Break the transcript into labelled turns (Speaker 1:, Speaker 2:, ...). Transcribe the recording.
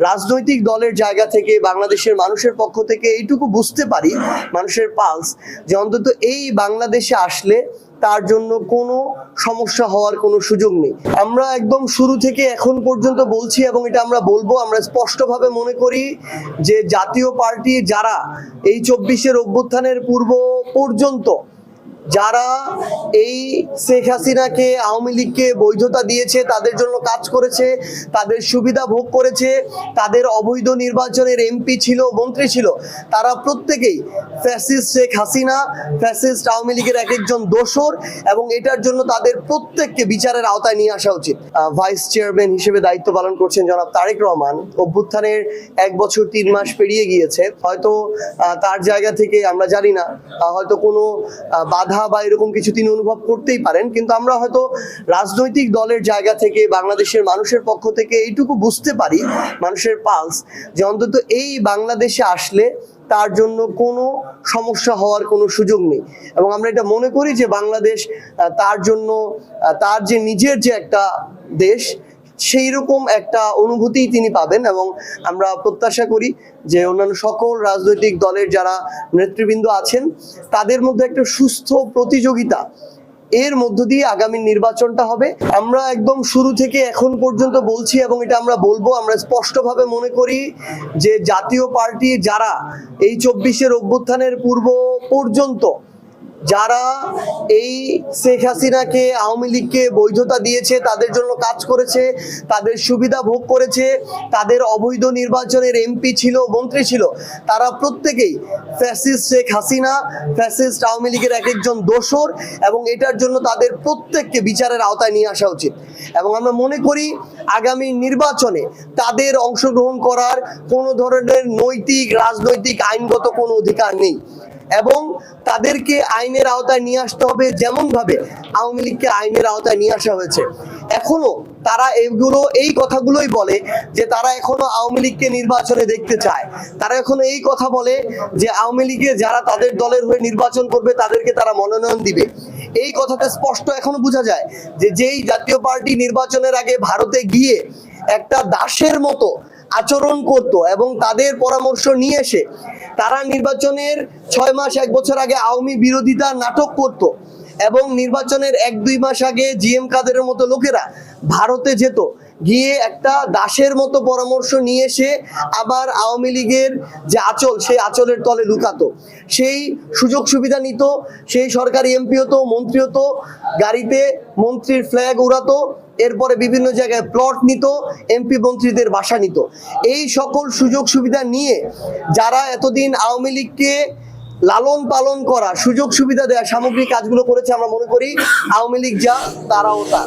Speaker 1: রাজনৈতিক দলের জায়গা থেকে, বাংলাদেশের মানুষের পক্ষ থেকে এইটুকু বুঝতে পারি, মানুষের পালস যে অন্তত এই বাংলাদেশে আসলে তার জন্য কোনো সমস্যা হওয়ার কোনো সুযোগ নেই। আমরা একদম শুরু থেকে এখন পর্যন্ত বলছি এবং এটা আমরা বলব, আমরা স্পষ্টভাবে মনে করি যে জাতীয় পার্টি যারা এই চব্বিশের অভ্যুত্থানের পূর্ব পর্যন্ত যারা এই শেখ হাসিনাকে আওয়ামী লীগকে বৈধতা দিয়েছে তাদের জন্য কাজ করেছে তাদের সুবিধা ভোগ করেছে তাদের অবৈধ নির্বাচনের এমপি ছিল মন্ত্রী ছিল তারা প্রত্যেকেই ফ্যাসিস্ট শেখ হাসিনা ফ্যাসিস্ট আওয়ামী লীগের এক একজন দোসর এবং এটার জন্য তাদের প্রত্যেককে বিচারের আওতায় নিয়ে আসা উচিত। ভাইস চেয়ারম্যান হিসেবে দায়িত্ব পালন করছেন জনাব তারেক রহমান। অভ্যুত্থানের এক বছর তিন মাস পেরিয়ে গিয়েছে। হয়তো তার জায়গা থেকে আমরা জানি না হয়তো কোনো আহ, বাধা বা এরকম কিছু তিনি অনুভব করতেই পারেন, কিন্তু আমরা হয়তো রাজনৈতিক দলের জায়গা থেকে বাংলাদেশের মানুষের পক্ষ থেকে এইটুকু বুঝতে পারি, মানুষের পালস যে অন্তত এই বাংলাদেশে আসলে তার জন্য কোনো সমস্যা হওয়ার কোনো সুযোগ নেই। এবং আমরা এটা মনে করি যে বাংলাদেশ তার জন্য তার যে নিজের যে একটা দেশ সেই রকম একটা অনুভূতি তিনি পাবেন এবং আমরা প্রত্যাশা করি যে অন্যান্য সকল রাজনৈতিক দলের যারা নেতৃবৃন্দ আছেন, তাদের মধ্যে একটা সুস্থ প্রতিযোগিতা এর মধ্য দিয়ে আগামী নির্বাচনটা হবে। আমরা একদম শুরু থেকে এখন পর্যন্ত বলছি এবং এটা আমরা বলব, আমরা স্পষ্টভাবে মনে করি যে জাতীয় পার্টি যারা এই চব্বিশের অভ্যুত্থানের পূর্ব পর্যন্ত যারা এই শেখ হাসিনাকে, আওয়ামী লীগকে বৈধতা দিয়েছে, তাদের জন্য কাজ করেছে, তাদের সুবিধা ভোগ করেছে, তাদের অবৈধ নির্বাচনের এমপি ছিল, মন্ত্রী ছিল, তারা প্রত্যেকেই ফ্যাসিস্ট শেখ হাসিনা ফ্যাসিস্ট আওয়ামী লীগের এক একজন দোসর এবং এটার জন্য তাদের প্রত্যেককে বিচারের আওতায় নিয়ে আসা উচিত। এবং আমরা মনে করি, আগামী নির্বাচনে তাদের অংশগ্রহণ করার কোনো ধরনের নৈতিক, রাজনৈতিক, আইনগত কোনো অধিকার নেই। এবং তাদেরকে আইনের আওতায় নিয়ে আসতে হবে যেমন ভাবে আওয়ামী লীগকে আইনের আওতায় নিয়ে আসা হয়েছে। এখনও তারা এইগুলো এই কথাগুলোই বলে যে তারা এখনও আওয়ামী লীগকে নির্বাচনে দেখতে চায়। তারা এখনও এই কথা বলে যে আওয়ামী লীগে যারা তাদের দলের হয়ে নির্বাচন করবে তাদেরকে তারা মনোনয়ন দিবে। এই কথাতে স্পষ্ট এখনও বোঝা যায় যে যেই জাতীয় পার্টি নির্বাচনের আগে ভারতে গিয়ে একটা দাসের মতো আচরণ করত এবং তাদের পরামর্শ নিয়ে এসে তারা নির্বাচনের ছয় মাস, এক বছর আগে আওয়ামী বিরোধিতা নাটক করত এবং নির্বাচনের এক, দুই মাস আগে জি এম কাদের মতো লোকেরা ভারতে যেত। গিয়ে একটা দাসের মতো পরামর্শ নিয়ে এসে আবার আওয়ামী লীগের যে আচল, সেই আচলের তলে লুকাতো। সেই সুযোগ সুবিধা নিত, সেই সরকারি এমপি হতো, মন্ত্রী হতো, গাড়িতে মন্ত্রীর ফ্ল্যাগ উড়াতো, এরপরে বিভিন্ন জায়গায় প্লট নিত, এমপি মন্ত্রীদের বাসা নিত। এই সকল সুযোগ সুবিধা নিয়ে যারা এতদিন আওয়ামী লীগকে লালন পালন করা, সুযোগ সুবিধা দেওয়া সামগ্রিক কাজগুলো করেছে আমরা মনে করি, আওয়ামী লীগ যা, তারাও তা